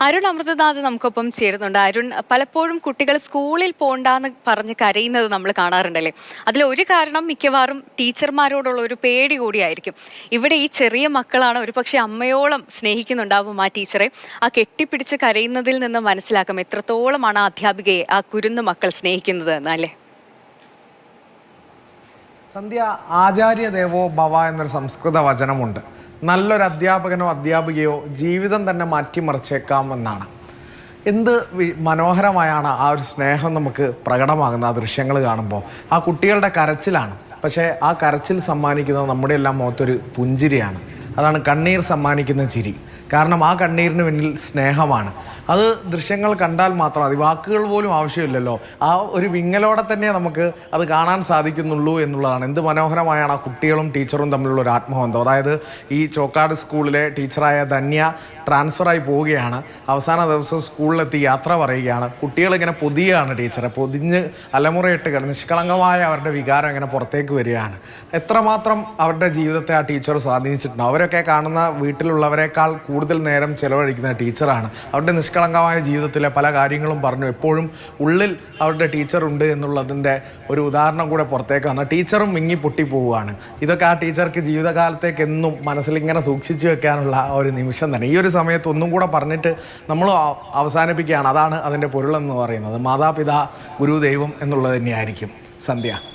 അരുൺ അമൃതനാഥ് നമുക്കൊപ്പം ചേരുന്നുണ്ട്. അരുൺ പലപ്പോഴും കുട്ടികൾ സ്കൂളിൽ പോണ്ടാന്ന് പറഞ്ഞ് കരയുന്നത് നമ്മൾ കാണാറുണ്ടല്ലേ? അതിൽ ഒരു കാരണം മിക്കവാറും ടീച്ചർമാരോടുള്ള ഒരു പേടി കൂടിയായിരിക്കും. ഇവിടെ ഈ ചെറിയ മക്കളാണ് ഒരു പക്ഷേ അമ്മയോളം സ്നേഹിക്കുന്നുണ്ടാവും ആ ടീച്ചറെ. ആ കെട്ടിപ്പിടിച്ച് കരയുന്നതിൽ നിന്ന് മനസ്സിലാക്കാം എത്രത്തോളമാണ് ആ അധ്യാപികയെ ആ കുരുന്ന് മക്കൾ സ്നേഹിക്കുന്നത് എന്നല്ലേ? സന്ധ്യ ആചാര്യ ദേവോ ഭവ എന്നൊരു സംസ്കൃത വചനമുണ്ട്. നല്ലൊരു അധ്യാപകനോ അധ്യാപികയോ ജീവിതം തന്നെ മാറ്റിമറിച്ചേക്കാം എന്നാണ് എന്ത് മനോഹരമായാണ് ആ ഒരു സ്നേഹം നമുക്ക് പ്രകടമാകുന്ന ആ ദൃശ്യങ്ങൾ കാണുമ്പോൾ. ആ കുട്ടികളുടെ കരച്ചിലാണ്. പക്ഷേ ആ കരച്ചിൽ സമ്മാനിക്കുന്നത് നമ്മുടെ എല്ലാം മുഖത്തൊരു പുഞ്ചിരിയാണ്. അതാണ് കണ്ണീർ സമ്മാനിക്കുന്ന ചിരി. കാരണം ആ കണ്ണീരിന് പിന്നിൽ സ്നേഹമാണ്. അത് ദൃശ്യങ്ങൾ കണ്ടാൽ മാത്രം മതി. വാക്കുകൾ പോലും ആവശ്യമില്ലല്ലോ. ആ ഒരു വിങ്ങലോടെ തന്നെ നമുക്ക് അത് കാണാൻ സാധിക്കുന്നുള്ളൂ എന്നുള്ളതാണ്. എന്ത് മനോഹരമായാണ് ആ കുട്ടികളും ടീച്ചറും തമ്മിലുള്ള ഒരു ആത്മബന്ധം. അതായത് ഈ ചോക്കാട് സ്കൂളിലെ ടീച്ചറായ ധന്യ ട്രാൻസ്ഫറായി പോവുകയാണ്. അവസാന ദിവസം സ്കൂളിലെത്തി യാത്ര പറയുകയാണ്. കുട്ടികളിങ്ങനെ പൊതിയാണ് ടീച്ചറെ. പൊതിഞ്ഞ് അലമുറയിട്ട് കിടന്ന് നിഷ്കളങ്കമായ അവരുടെ വികാരം ഇങ്ങനെ പുറത്തേക്ക് വരികയാണ്. എത്രമാത്രം അവരുടെ ജീവിതത്തെ ആ ടീച്ചർ സ്വാധീനിച്ചിട്ടുണ്ട്? അവരൊക്കെ കാണുന്ന വീട്ടിലുള്ളവരെക്കാൾ കൂടുതൽ നേരം ചെലവഴിക്കുന്ന ടീച്ചറാണ്. അവരുടെ നിഷ്കളങ്കമായ ജീവിതത്തിലെ പല കാര്യങ്ങളും പറഞ്ഞു. എപ്പോഴും ഉള്ളിൽ അവരുടെ ടീച്ചറുണ്ട് എന്നുള്ളതിന്റെ ഒരു ഉദാഹരണം കൂടെ പുറത്തേക്ക് വന്ന ടീച്ചറും വിങ്ങി പൊട്ടി പോവുകയാണ്. ഇതൊക്കെ ആ ടീച്ചർക്ക് ജീവിതകാലത്തേക്ക് എന്നും മനസ്സിൽ ഇങ്ങനെ സൂക്ഷിച്ചു വെക്കാനുള്ള ഒരു നിമിഷം തന്നെ. ഈ ഒരു സമയത്ത് ഒന്നും കൂടെ പറഞ്ഞിട്ട് നമ്മൾ അവസാനിപ്പിക്കുകയാണ്. അതാണ് അതിന്റെ പൊരുളെന്ന് പറയുന്നത്. മാതാപിതാ ഗുരു ദൈവം എന്നുള്ളത് തന്നെയായിരിക്കും. സന്ധ്യ.